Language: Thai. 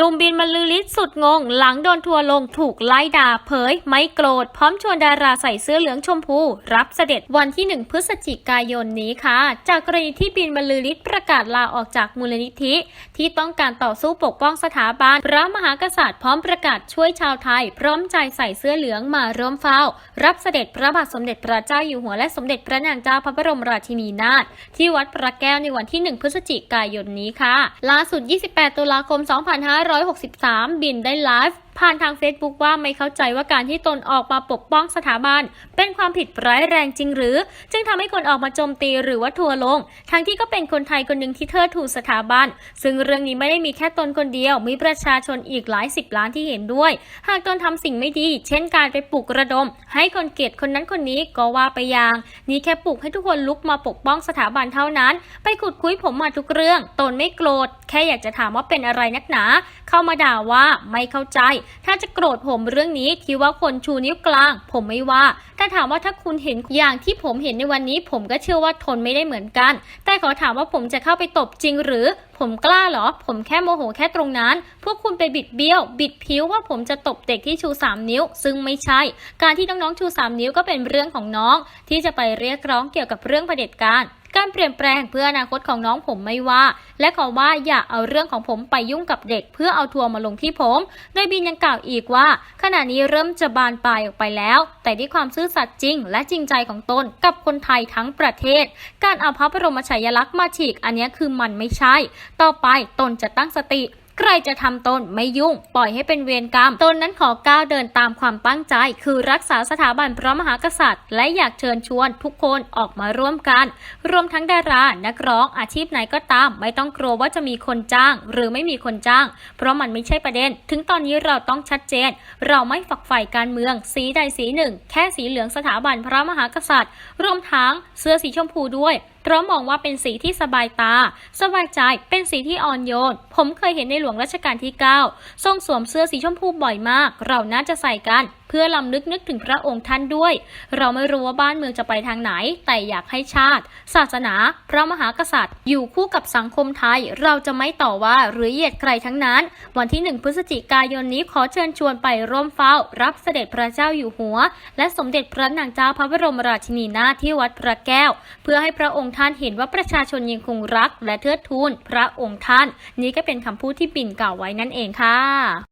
นุ่มบินบรรลือฤทธิ์สุดงง หลังโดนทัวร์ลงถูกไล่ด่าเผย ไม่โกรธ พร้อมชวนดาราใส่เสื้อเหลืองชมพู รับเสด็จวันที่ 1 พฤศจิกายนนี้ค่ะ จากกรณีที่บินบรรลือฤทธิ์ประกาศลาออกจากมูลนิธิ ที่ต้องการต่อสู้ปกป้องสถาบันพระมหากษัตริย์พร้อมประกาศช่วยชาวไทย พร้อมใจใส่เสื้อเหลืองมาร่วมเฝ้า รับเสด็จพระบาทสมเด็จพระเจ้าอยู่หัวและสมเด็จพระนางเจ้าพระบรมราชินีนาถที่วัดพระแก้วในวันที่ 1 พฤศจิกายนนี้ค่ะล่าสุด 28 ตุลาคม2563 บินได้ไลฟ์ผ่านทาง Facebook ว่าไม่เข้าใจว่าการที่ตนออกมาปกป้องสถาบัน เป็นความผิดร้ายแรงจริงหรือ จึงทำให้คนออกมาโจมตีหรือว่าทัวร์ลง ทั้งที่ก็เป็นคนไทยคนหนึ่งที่เทิดทูนสถาบัน ซึ่งเรื่องนี้ไม่ได้มีแค่ตนคนเดียว มีประชาชนอีกหลายสิบล้านที่เห็นด้วย หากตนทำสิ่งไม่ดี เช่นการไปปลุกระดม ให้คนเกลียดคนนั้นคนนี้ก็ว่าไปอย่างนี่แค่ปลุกให้ทุกคนลุกมาปกป้องสถาบันเท่านั้น ไปขุดคุยผมมาทุกเรื่อง ตนไม่โกรธ แค่อยากจะถามว่าเป็นอะไรนักหนา เข้ามาด่าว่าไม่เข้าใจถ้าจะโกรธผมเรื่องนี้ที่ว่าคนชูนิ้วกลาง ผมไม่ว่า แต่ถามว่าถ้าคุณเห็นอย่างที่ผมเห็นในวันนี้ ผมก็เชื่อว่าทนไม่ได้เหมือนกัน แต่ขอถามว่าผมจะเข้าไปตบจริงหรือผมกล้าเหรอ ผมแค่โมโหแค่ตรงนั้น พวกคุณไปบิดเบี้ยว บิดผิวว่าผมจะตบเด็กที่ชู 3 นิ้ว ซึ่งไม่ใช่ การที่น้องๆชู 3 นิ้วก็เป็นเรื่องของน้อง ที่จะไปเรียกร้องเกี่ยวกับเรื่องเผด็จการ การเปลี่ยนแปลงเพื่ออนาคตของน้องผมไม่ว่า และขอว่าอย่าเอาเรื่องของผมไปยุ่งกับเด็ก เพื่อเอาทัวร์มาลงที่ผม โดยบินยังกล่าวอีกว่า ขณะนี้เริ่มจะบานปลายออกไปแล้ว แต่ด้วยความซื่อสัตย์จริง และจริงใจของตนกับคนไทยทั้งประเทศ การเอาพระบรมฉายาลักษณ์มาฉีกอันนี้คือมันไม่ใช่ ต่อไปตนจะตั้งสติ ใครจะทำตนไม่ยุ่ง ปล่อยให้เป็นเวรกรรม ตนนั้นขอก้าวเดินตามความตั้งใจ คือรักษาสถาบันพระมหากษัตริย์ และอยากเชิญชวนทุกคนออกมาร่วมกัน รวมทั้งดารา นักร้องอาชีพไหนก็ตาม ไม่ต้องกลัวว่าจะมีคนจ้าง หรือไม่มีคนจ้าง เพราะมันไม่ใช่ประเด็น ถึงตอนนี้เราต้องชัดเจน เราไม่ฝักใฝ่การเมือง สีใดสีหนึ่ง แค่สีเหลืองสถาบันพระมหากษัตริย์ รวมทั้งเสื้อสีชมพูด้วย เพราะมองว่าเป็นสีที่สบายตา สบายใจเป็นสีที่อ่อนโยน ผมเคยเห็นในหลวงรัชกาลที่ 9 ทรงสวมเสื้อสีชมพูบ่อยมาก เราน่าจะใส่กัน พื่อลำลึกนึกถึงพระองค์ท่านด้วย เราไม่รู้ว่าบ้านเมืองจะไปทางไหน แต่อยากให้ชาติ ศาสนา พระมหากษัตริย์ อยู่คู่กับสังคมไทย เราจะไม่ต่อว่าหรือเหยียดใครทั้งนั้น วันที่ 1 พฤศจิกายนนี้ขอเชิญชวนไปร่วมเฝ้า รับเสด็จพระเจ้าอยู่หัว และสมเด็จพระนางเจ้าพระบรมราชินีนาถที่วัดพระแก้ว เพื่อให้พระองค์ท่านเห็นว่าประชาชนยังคงรัก และเทิดทูนพระองค์ท่าน นี่ก็เป็นคำพูดที่ปิ่นกล่าวไว้นั่นเองค่ะ